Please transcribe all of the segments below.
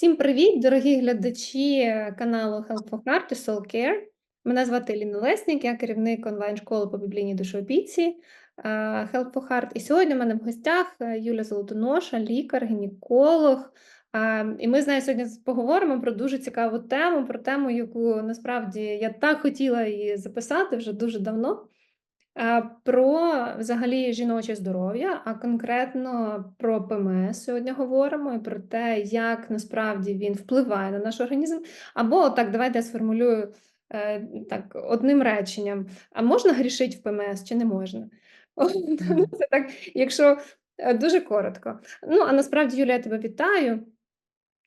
Всім привіт, дорогі глядачі каналу Help for Heart і Soul Care. Мене звати Ліна Лесник, я керівник онлайн-школи по біблійній душоопіці Help for Heart. І сьогодні в мене в гостях Юля Золотоноша, лікар, гінеколог. І ми з нею сьогодні поговоримо про дуже цікаву тему, про тему, яку насправді я так хотіла її записати вже дуже давно. Е, Про взагалі жіноче здоров'я, а конкретно про ПМС сьогодні говоримо і про те, як насправді він впливає на наш організм. Або так, давайте я сформулюю е, так одним реченням: а можна грішити в ПМС чи не можна? Ну, Це так, якщо е, дуже коротко. Ну, а насправді, Юлія, я тебе вітаю.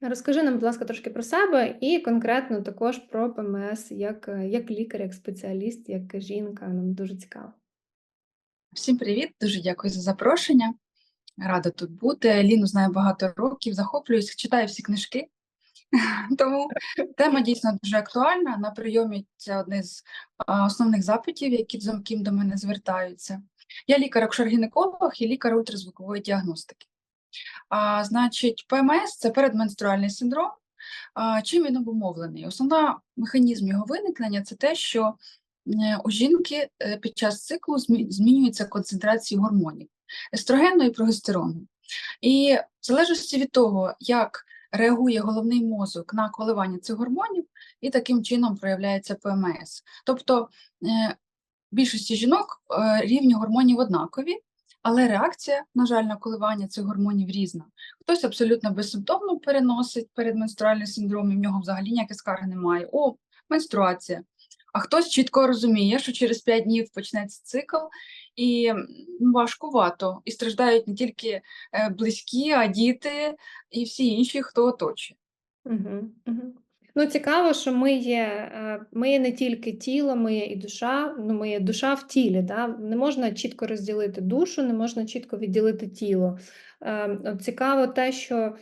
Розкажи нам, будь ласка, трошки про себе і конкретно також про ПМС як, як лікар, як спеціаліст, як жінка. Нам дуже цікаво. Всім привіт, дуже дякую за запрошення. Рада тут бути. Ліну знаю багато років, захоплююсь, читаю всі книжки. Тому тема дійсно дуже актуальна. На прийомі це одне з основних запитів, які дзвонким до мене звертаються. Я лікар акушер-гінеколог і лікар ультразвукової діагностики. А, Значить, ПМС це передменструальний синдром. А, Чим він обумовлений? Основний механізм його виникнення це те, що Е, у жінки е, під час циклу змінюється концентрація гормонів естрогену і прогестерону. І в залежності від того, як реагує головний мозок на коливання цих гормонів, і таким чином проявляється ПМС. Тобто е, в більшості жінок рівні гормонів однакові, але реакція, на жаль, на коливання цих гормонів різна. Хтось абсолютно безсимптомно переносить передменструальний синдром, і в нього взагалі ніяких скарги немає. О, менструація а хтось чітко розуміє, що через 5 днів почнеться цикл, і важкувато. І страждають не тільки е, близькі, а діти і всі інші, хто оточує. Угу, угу. Ну, цікаво, що ми є, е, ми є не тільки тіло, ми є і душа, ну ми є душа в тілі. Да? Не можна чітко розділити душу, не можна чітко відділити тіло. Ем, цікаво те, що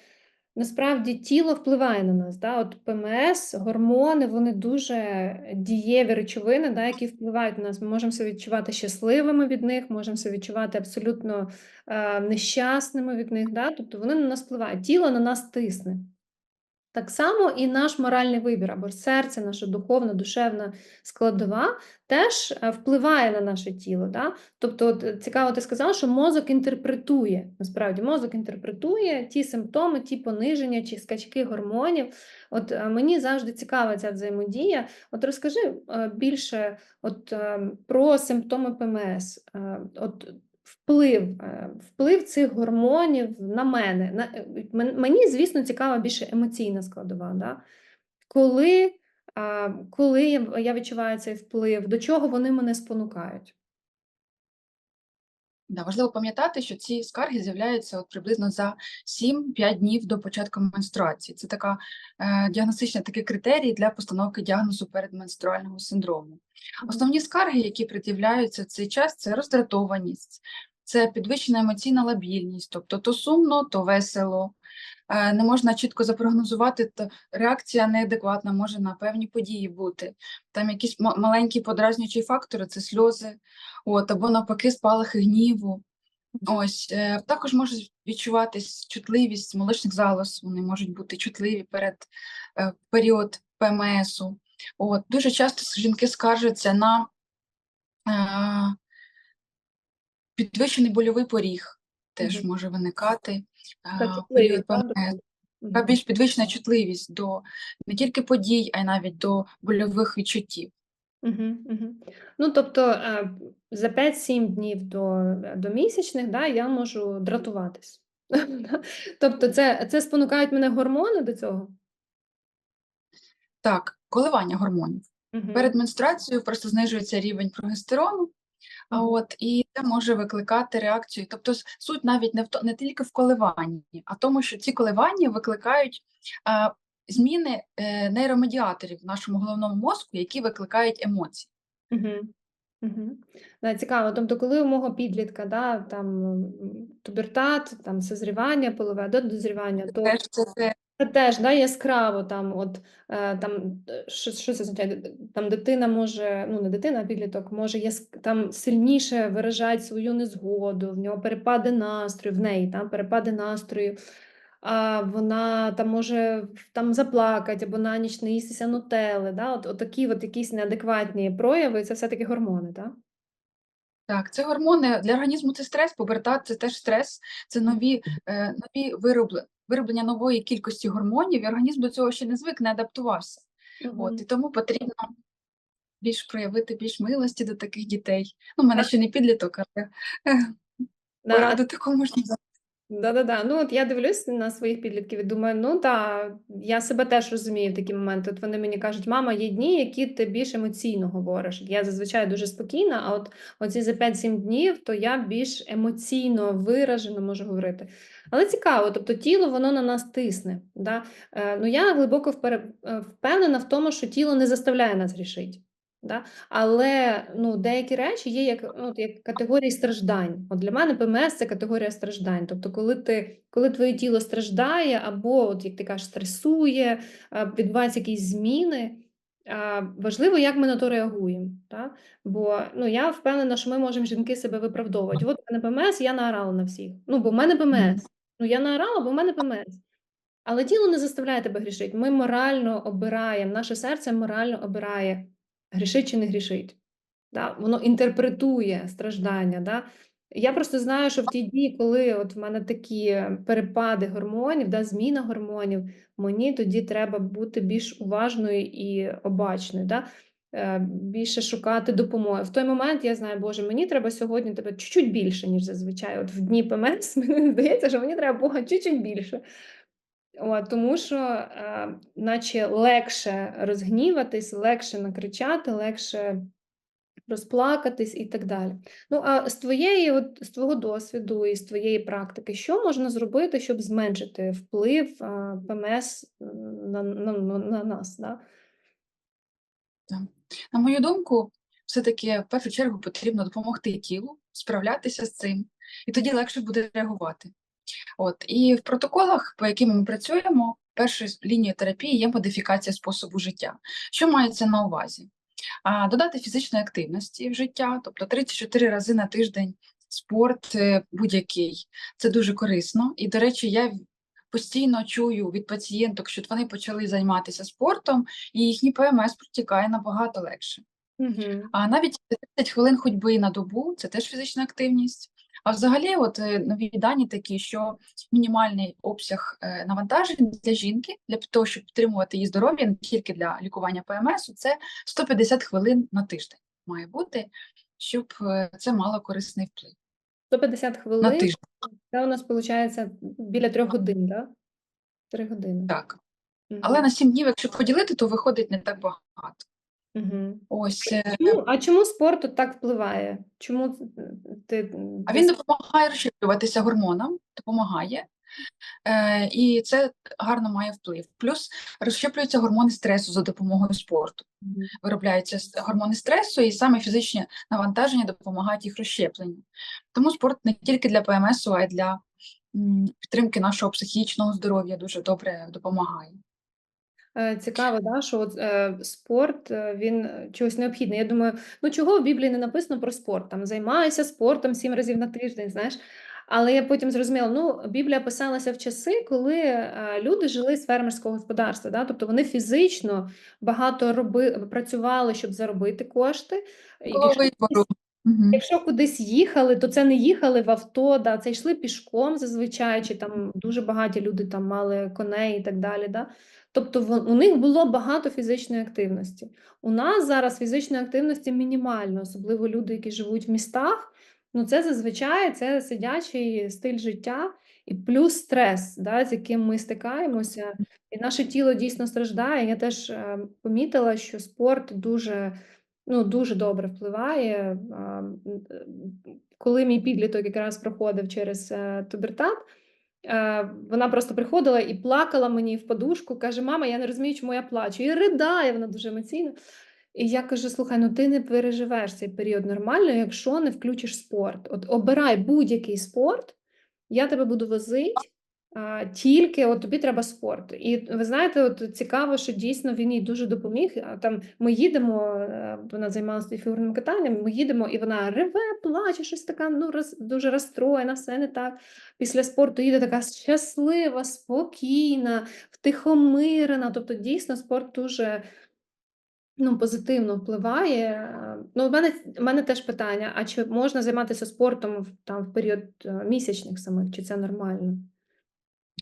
Насправді тіло впливає на нас. Да? От ПМС, гормони, вони дуже дієві речовини, да, які впливають на нас. Ми можемо себе відчувати щасливими від них, можемо себе відчувати абсолютно е, нещасними від них. Да? Тобто вони на нас впливають. Тіло на нас тисне. Так само і наш моральний вибір, або серце, наша духовна, душевна складова теж е, впливає на наше тіло. Да? Тобто, от, е, цікаво, ти сказала, що мозок інтерпретує, насправді, мозок інтерпретує ті симптоми, ті пониження чи скачки гормонів. От е, Мені завжди цікава ця взаємодія. От Розкажи більше от, про симптоми ПМС. От вплив е, вплив цих гормонів на мене. На, е, Мені, звісно, цікава більше емоційна складова. Да? Коли коли я відчуваю цей вплив, до чого вони мене спонукають? Да, важливо пам'ятати, що ці скарги з'являються от приблизно за 7-5 днів до початку менструації. Це така е, діагностична такий критерій для постановки діагнозу передменструального синдрому. Основні скарги, які пред'являються в цей час, це роздратованість, це підвищена емоційна лабільність, тобто то сумно, то весело. Е, не можна чітко запрогнозувати, то реакція неадекватна може на певні події бути. Там якісь маленькі подразнюючі фактори це сльози, от, або навпаки, спалахи гніву. Ось е, Також може відчуватись чутливість молочних залоз, вони можуть бути чутливі перед е, період ПМСу. От, Дуже часто жінки скаржаться на е, підвищений больовий поріг, теж mm -hmm. може виникати період Та більш підвищена чутливість до не тільки подій, а й навіть до больових відчуттів. Угу, угу. Ну, тобто е, за 5-7 днів до до місячних да, я можу дратуватись. Тобто, це це спонукають мене гормони до цього? Так, коливання гормонів. Угу. Перед менструацією просто знижується рівень прогестерону, а от і це може викликати реакцію. Тобто, суть навіть не в не тільки в коливанні, а тому, що ці коливання викликають а, зміни е, нейромедіаторів в нашому головному мозку, які викликають емоції. Угу. Угу. Да, цікаво. Тобто, коли у мого підлітка да, там тубертат, там созрівання, полове до дозрівання, то Теж це це теж да, яскраво там, от е, там е, що, що це означає? Там дитина може, ну не дитина, а підліток може яс, там сильніше виражати свою незгоду, в нього перепади настрою, в неї там перепади настрою. а, вона там може там заплакати або на ніч наїстися нутелли, да? От, от такі от якісь неадекватні прояви, це все-таки гормони, так? Так, це гормони для організму це стрес, пубертат це теж стрес, це нові, е, нові вироблення, вироблення нової кількості гормонів, і організм до цього ще не звик, не адаптувався. От, і тому потрібно більш проявити більш милості до таких дітей. Ну, у мене ще не підліток, але Да, пораду таку можна. Да-да-да. Ну, от я дивлюсь на своїх підлітків і думаю, ну та я себе теж розумію в такі моменти. От вони мені кажуть, мама, є дні, які ти більш емоційно говориш. Я зазвичай дуже спокійна, а от оці за 5-7 днів, то я більш емоційно виражено можу говорити. Але цікаво, тобто тіло воно на нас тисне. Да? Е, ну, я глибоко е, впевнена в тому, що тіло не заставляє нас рішити. Да? Але ну, деякі речі є як, ну, як категорії страждань. От для мене ПМС це категорія страждань. Тобто, коли ти, коли твоє тіло страждає, або, от, як ти кажеш, стресує, відбуваються якісь зміни. Важливо, як ми на то реагуємо. Так? Бо ну, я впевнена, що ми можемо жінки себе виправдовувати. От у мене ПМС, я наорала на всіх. Ну, бо в мене ПМС. Ну, я наорала, бо в мене ПМС. Але тіло не заставляє тебе грішити. Ми морально обираємо, наше серце морально обирає, грішить чи не грішить. Да? Воно інтерпретує страждання. Да? Я просто знаю, що в ті дні, коли от в мене такі перепади гормонів, да, зміна гормонів, мені тоді треба бути більш уважною і обачною. Да? Е, Більше шукати допомоги. В той момент я знаю, Боже, мені треба сьогодні тебе чуть-чуть більше, ніж зазвичай. От в дні ПМС мені здається, що мені треба Бога чуть-чуть більше. От, тому що, е, наче легше розгніватись, легше накричати, легше розплакатись і так далі. Ну, а з твоєї, от, з твого досвіду і з твоєї практики, що можна зробити, щоб зменшити вплив а, ПМС на, на, на, на нас? Да? На мою думку, все-таки в першу чергу потрібно допомогти тілу справлятися з цим, і тоді легше буде реагувати. От і в протоколах, по яким ми працюємо, першою лінією терапії є модифікація способу життя. Що мається на увазі? А, додати фізичної активності в життя, тобто 3-4 рази на тиждень спорт е, будь-який. Це дуже корисно. І, до речі, я постійно чую від пацієнток, що вони почали займатися спортом, і їхній ПМС протікає набагато легше. Угу. А навіть 30 хвилин ходьби на добу це теж фізична активність. А взагалі, от е, нові дані такі, що мінімальний обсяг е, навантажень для жінки для того, щоб підтримувати її здоров'я, не тільки для лікування ПМС, це 150 хвилин на тиждень має бути, щоб е, це мало корисний вплив 150 на хвилин, тиждень. це у нас виходить біля трьох годин, да? Три години. Так. Мгм. Але на 7 днів, якщо поділити, то виходить не так багато. Мгм. Ось е, Чому, а чому спорт от так впливає? Чому ти А він допомагає розщеплюватися гормонам, допомагає, е, і це гарно має вплив. Плюс розщеплюються гормони стресу за допомогою спорту. Виробляються гормони стресу, і саме фізичні навантаження допомагають їх розщепленню. Тому спорт не тільки для ПМСу, а й для підтримки нашого психічного здоров'я дуже добре допомагає. Е, Цікаво, да, що от, е, спорт е, він е, чогось необхідний. Я думаю, ну чого в Біблії не написано про спорт? Там займайся спортом сім разів на тиждень, знаєш. Але я потім зрозуміла, ну Біблія писалася в часи, коли е, люди жили з фермерського господарства, да? тобто вони фізично багато роби, працювали, щоб заробити кошти. І вибору. Мгм. Якщо кудись їхали, то це не їхали в авто, да, це йшли пішком зазвичай, чи там дуже багаті люди там мали коней і так далі. Да? Тобто у них було багато фізичної активності. У нас зараз фізичної активності мінімально, особливо люди, які живуть в містах. Ну, це зазвичай це сидячий стиль життя і плюс стрес, да, з яким ми стикаємося. І наше тіло дійсно страждає. Я теж е, помітила, що спорт дуже ну, дуже добре впливає. Е, Коли мій підліток якраз проходив через е, тубертат, е, вона просто приходила і плакала мені в подушку, каже: Мама, я не розумію, чому я плачу. І ридає, вона дуже емоційно. І я кажу: слухай, ну ти не переживеш цей період нормально, якщо не включиш спорт. От обирай будь-який спорт, я тебе буду возити. Тільки от тобі треба спорт. І ви знаєте, от цікаво, що дійсно він їй дуже допоміг. Там ми їдемо, е, вона займалася фігурним катанням. Ми їдемо, і вона реве, плаче, щось така, ну роз, дуже розстроєна, все не так. Після спорту їде така щаслива, спокійна, втихомирена. Тобто, дійсно, спорт дуже ну, позитивно впливає. Ну, у мене, у мене теж питання: а чи можна займатися спортом в там в період е, місячних самих, чи це нормально?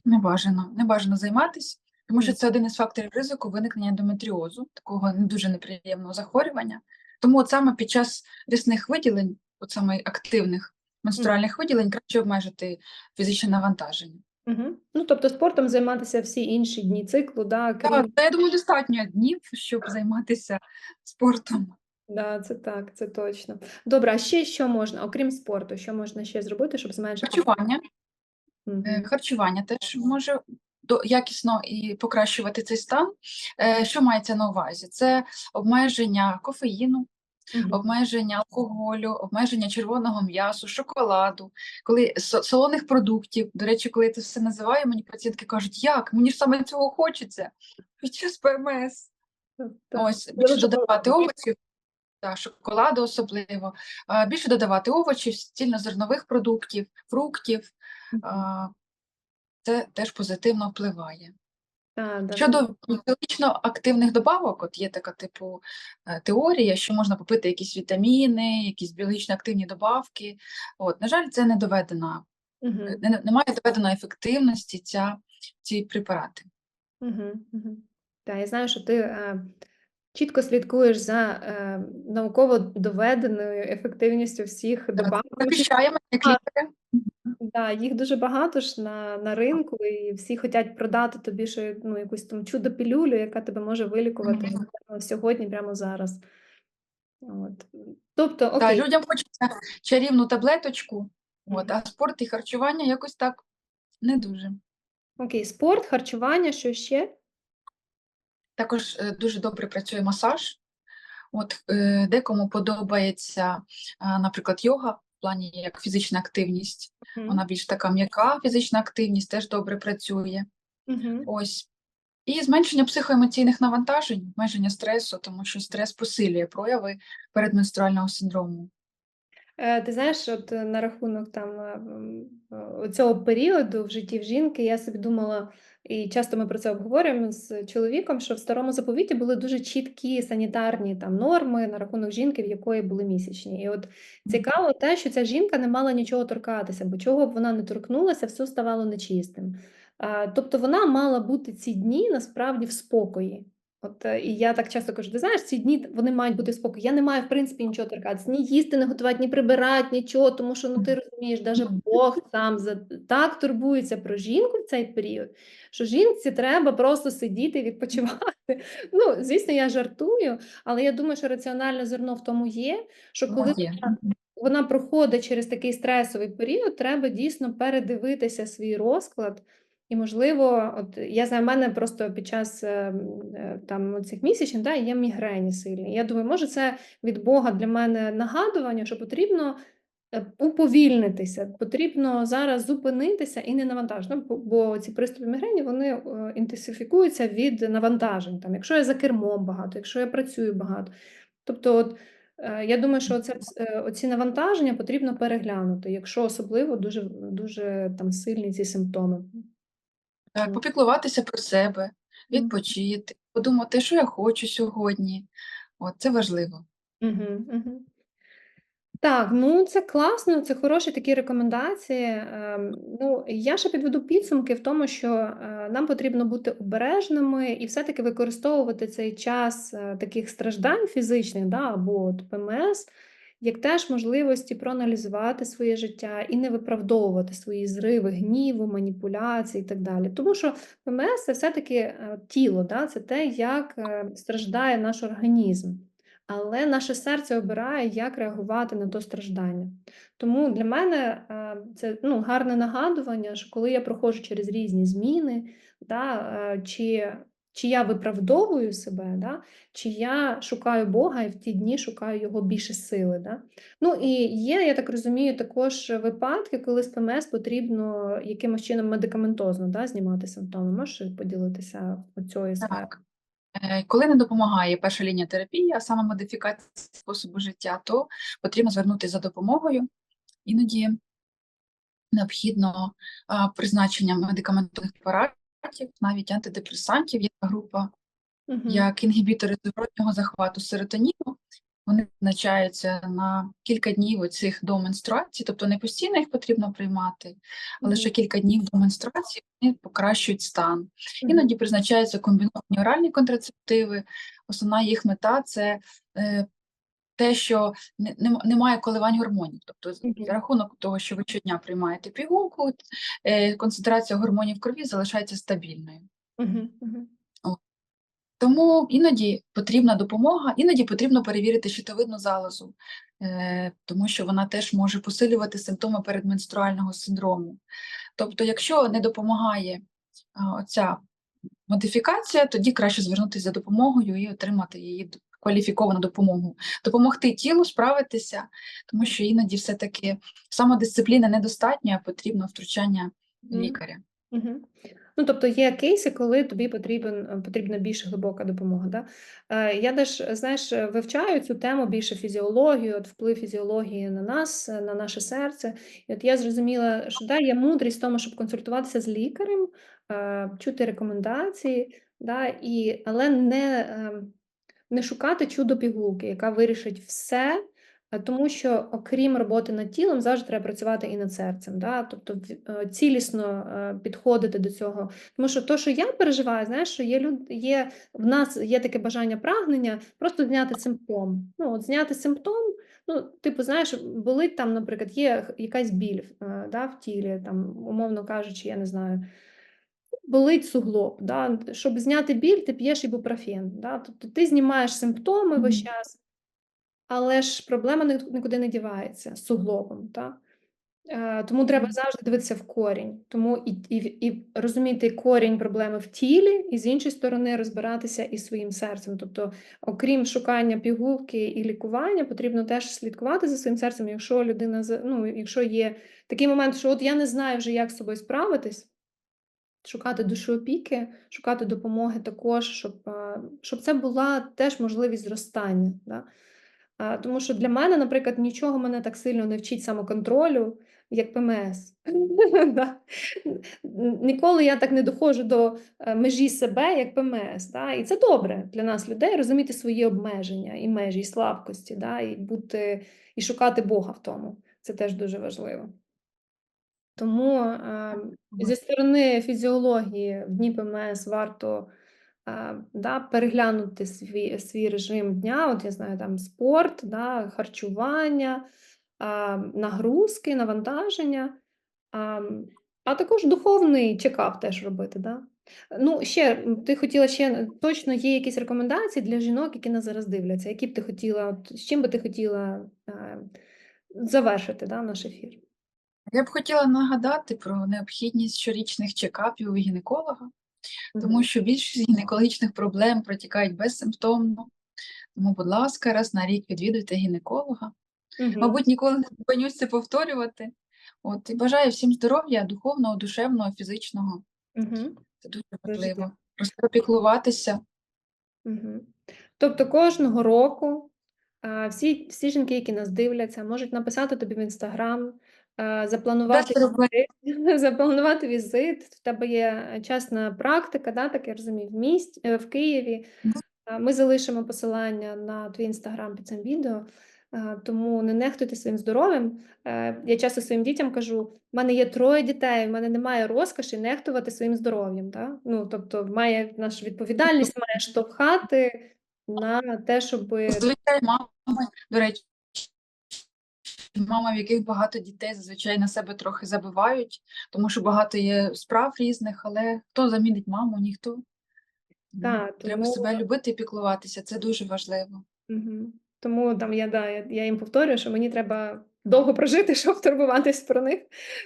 Не бажано, не бажано займатися, тому що це один із факторів ризику виникнення ендометріозу, такого не дуже неприємного захворювання. Тому от саме під час рясних виділень, от саме активних менструальних виділень, краще обмежити фізичне навантаження. Мгм. Ну, тобто спортом займатися всі інші дні циклу, да, Так, та я думаю, достатньо днів, щоб займатися спортом. да, це так, це точно. Добре, а ще що можна, окрім спорту, що можна ще зробити, щоб зменшити? Харчування. Е. Харчування теж може якісно і покращувати цей стан. Е, Що мається на увазі? Це обмеження кофеїну, Мгм. обмеження алкоголю, обмеження червоного м'ясу, шоколаду, коли солоних продуктів. До речі, коли я це все називаю, мені пацієнтки кажуть, як мені ж саме цього хочеться під час ПМС. Так. Ось більше додавати овочів, та шоколаду особливо, більше додавати овочів, цільнозернових продуктів, фруктів. А, Це теж позитивно впливає. Да, Щодо біологічно активних добавок, от є така типу е, теорія, що можна попити якісь вітаміни, якісь біологічно активні добавки. От, на жаль, це не доведено, не, не- немає доведеної ефективності ця, ці препарати. Мгм. Мгм. Так, я знаю, що ти е, чітко слідкуєш за е, науково доведеною ефективністю всіх добавок. Захищаємо як лікаря. Да, їх дуже багато ж на, на ринку, і всі хочуть продати тобі ще ну, якусь там чудо-пілюлю, яка тебе може вилікувати Мгм. прямо сьогодні, прямо зараз. От. Тобто, Та, окей, людям хочеться чарівну таблеточку, от, Мгм. а спорт і харчування якось так не дуже. окей, спорт, харчування, що ще? Також е, дуже добре працює масаж. От е, декому подобається, а, наприклад, йога в плані як фізична активність. Мгм. Вона більш така м'яка фізична активність теж добре працює. Мгм. Ось. І зменшення психоемоційних навантажень, обмеження стресу, тому що стрес посилює прояви передменструального синдрому. Е, Ти знаєш, от е, на рахунок там е, цього періоду в житті в жінки, я собі думала, і часто ми про це обговорюємо з чоловіком, що в старому заповіті були дуже чіткі санітарні там норми на рахунок жінки, в якої були місячні. І от цікаво те, що ця жінка не мала нічого торкатися, бо чого б вона не торкнулася, все ставало нечистим. Тобто вона мала бути ці дні насправді в спокої. От е, і я так часто кажу: ти знаєш, ці дні вони мають бути в спокої. Я не маю в принципі нічого торкатися, ні їсти, не готувати, ні прибирати, нічого, тому що ну ти розумієш, навіть Бог сам за так турбується про жінку в цей період, що жінці треба просто сидіти і відпочивати. Ну, звісно, я жартую, але я думаю, що раціональне зерно в тому є, що коли Є. вона, вона проходить через такий стресовий період, треба дійсно передивитися свій розклад. І, можливо, от я знаю, в мене просто під час е, е, там цих місячних да, є мігрені сильні. Я думаю, може, це від Бога для мене нагадування, що потрібно е, уповільнитися, потрібно зараз зупинитися і не навантажити. Ну, бо- ці приступи мігрені вони інтенсифікуються від навантажень. Там, якщо я за кермом багато, якщо я працюю багато. Тобто, от, я думаю, що оце, е, оці навантаження потрібно переглянути, якщо особливо дуже, дуже там сильні ці симптоми. Так, попіклуватися про себе, відпочити, подумати, що я хочу сьогодні. От, це важливо. Мгм, мгм. Так, ну це класно, це хороші такі рекомендації. Ем, ну, я ще підведу підсумки в тому, що е, нам потрібно бути обережними і все-таки використовувати цей час е, таких страждань фізичних, да, або от ПМС, як теж можливості проаналізувати своє життя і не виправдовувати свої зриви гніву, маніпуляції і так далі. Тому що ПМС це все-таки е, тіло, да, це те, як е, страждає наш організм. Але наше серце обирає, як реагувати на то страждання. Тому для мене е, це ну, гарне нагадування, що коли я проходжу через різні зміни, да, чи Чи я виправдовую себе, да? чи я шукаю Бога і в ті дні шукаю його більше сили. Да? Ну і є, я так розумію, також випадки, коли з ПМС потрібно якимось чином медикаментозно да, знімати симптоми. Можеш поділитися цією сферою? Так. Е, Коли не допомагає перша лінія терапії, а саме модифікація способу життя, то потрібно звернутися за допомогою. Іноді необхідно призначення медикаментозних препаратів, навіть антидепресантів. Є група, Мгм. як інгібітори зворотнього захвату серотоніну. Вони визначаються на кілька днів оцих до менструації, тобто не постійно їх потрібно приймати, а Мгм. лише кілька днів до менструації вони покращують стан. Іноді призначаються комбіновані оральні контрацептиви. Основна їх мета це е, те, що немає коливань гормонів. Тобто, за рахунок того, що ви щодня приймаєте пігулку, е, концентрація гормонів в крові залишається стабільною. Тому іноді потрібна допомога, іноді потрібно перевірити щитовидну залозу, е, тому що вона теж може посилювати симптоми передменструального синдрому. Тобто, якщо не допомагає оця модифікація, тоді краще звернутися за допомогою і отримати її кваліфіковану допомогу, допомогти тілу справитися, тому що іноді все-таки самодисципліни недостатньо, а потрібно втручання лікаря. Ну, тобто є кейси, коли тобі потрібен, е, потрібна більш глибока допомога. Да? Е, Я теж, знаєш, е, вивчаю цю тему більше фізіологію, от вплив фізіології на нас, на наше серце. І от я зрозуміла, що да, є мудрість в тому, щоб консультуватися з лікарем, чути рекомендації, да, і, але не, е, не шукати чудо пігулки, яка вирішить все. Тому що, окрім роботи над тілом, завжди треба працювати і над серцем, да? тобто е, цілісно е, підходити до цього. Тому що то, що я переживаю, знаєш, що є люд, є в нас є таке бажання прагнення просто зняти симптом. Ну, от зняти симптом, ну, типу, знаєш, болить там, наприклад, є якась біль е, да, в тілі, там, умовно кажучи, я не знаю. Болить суглоб, да? щоб зняти біль, ти п'єш ібупрофен. Да? Тобто ти знімаєш симптоми весь час, але ж проблема нікуди не дівається з суглобом. Та? Е, Тому треба завжди дивитися в корінь. Тому і, і, і розуміти корінь проблеми в тілі, і з іншої сторони розбиратися із своїм серцем. Тобто, окрім шукання пігулки і лікування, потрібно теж слідкувати за своїм серцем, якщо людина ну, якщо є такий момент, що от я не знаю вже, як з собою справитись. Шукати душоопіки, шукати допомоги також, щоб, е, щоб це була теж можливість зростання. Да? Тому що для мене, наприклад, нічого мене так сильно не вчить самоконтролю, як ПМС. Ніколи я так не доходжу до е, межі себе, як ПМС. Да? І це добре для нас, людей, розуміти свої обмеження і межі, і слабкості, да? і, бути, і шукати Бога в тому. Це теж дуже важливо. Тому е, зі сторони фізіології в дні ПМС варто е, да, переглянути свій, свій режим дня. От я знаю, там спорт, да, харчування, е, нагрузки, навантаження, а, а також духовний чекап теж робити. Да? Ну, ще ти хотіла ще точно є якісь рекомендації для жінок, які нас зараз дивляться, які б ти хотіла, от, з чим би ти хотіла е, завершити да, наш ефір? Я б хотіла нагадати про необхідність щорічних чекапів у гінеколога, тому що більшість гінекологічних проблем протікають безсимптомно. Тому, будь ласка, раз на рік відвідуйте гінеколога. Мгм. Мабуть, ніколи не зупинюсь це повторювати. От і бажаю всім здоров'я, духовного, душевного, фізичного. Мгм. Це дуже важливо. Просто піклуватися. Мгм. Тобто кожного року всі, всі жінки, які нас дивляться, можуть написати тобі в інстаграм, запланувати візит, запланувати візит. В тебе є чесна практика, да, так я розумію, в місті е, в Києві. Ми залишимо посилання на твій інстаграм під цим відео, тому не нехтуйте своїм здоров'ям. Е, Я часто своїм дітям кажу: в мене є троє дітей, в мене немає розкоші нехтувати своїм здоров'ям. Да? Ну, тобто, має наша відповідальність має штовхати на те, щоб мами, до речі, мами, в яких багато дітей, зазвичай на себе трохи забивають, тому що багато є справ різних, але хто замінить маму? Ніхто. Да, Треба тому, себе любити і піклуватися, це дуже важливо. Угу. тому там я, да, я, я їм повторюю, що мені треба довго прожити, щоб турбуватись про них.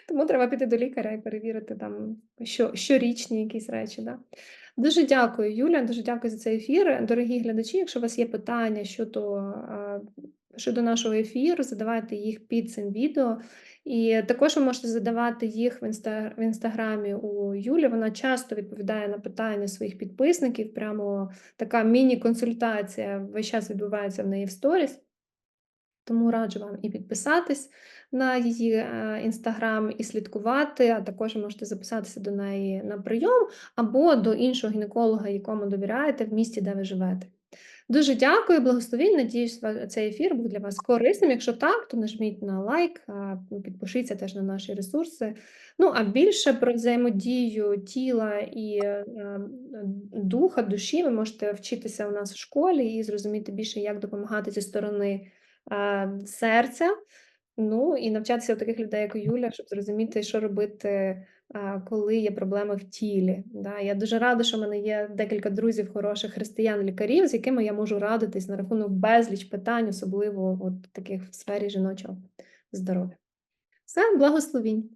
Тому треба піти до лікаря і перевірити там що, щорічні якісь речі. Да. Дуже дякую, Юля. Дуже дякую за цей ефір. Дорогі глядачі, якщо у вас є питання щодо, щодо нашого ефіру, задавайте їх під цим відео. І також ви можете задавати їх в, інста... в інстаграмі у Юлі. Вона часто відповідає на питання своїх підписників. Прямо така міні-консультація весь час відбувається в неї в сторіс. Тому раджу вам і підписатись на її е, інстаграм, і слідкувати, а також можете записатися до неї на прийом або до іншого гінеколога, якому довіряєте в місті, де ви живете. Дуже дякую, благословінь. Надіюсь, цей ефір був для вас корисним. Якщо так, то нажміть на лайк, підпишіться теж на наші ресурси. Ну а більше про взаємодію тіла і е, е, духа, душі ви можете вчитися у нас в школі і зрозуміти більше, як допомагати зі сторони е, серця. Ну і навчатися у таких людей, як Юля, щоб зрозуміти, що робити, коли є проблеми в тілі. Да. Я дуже рада, що в мене є декілька друзів, хороших християн-лікарів, з якими я можу радитись на рахунок безліч питань, особливо от таких в сфері жіночого здоров'я. Все, благословінь.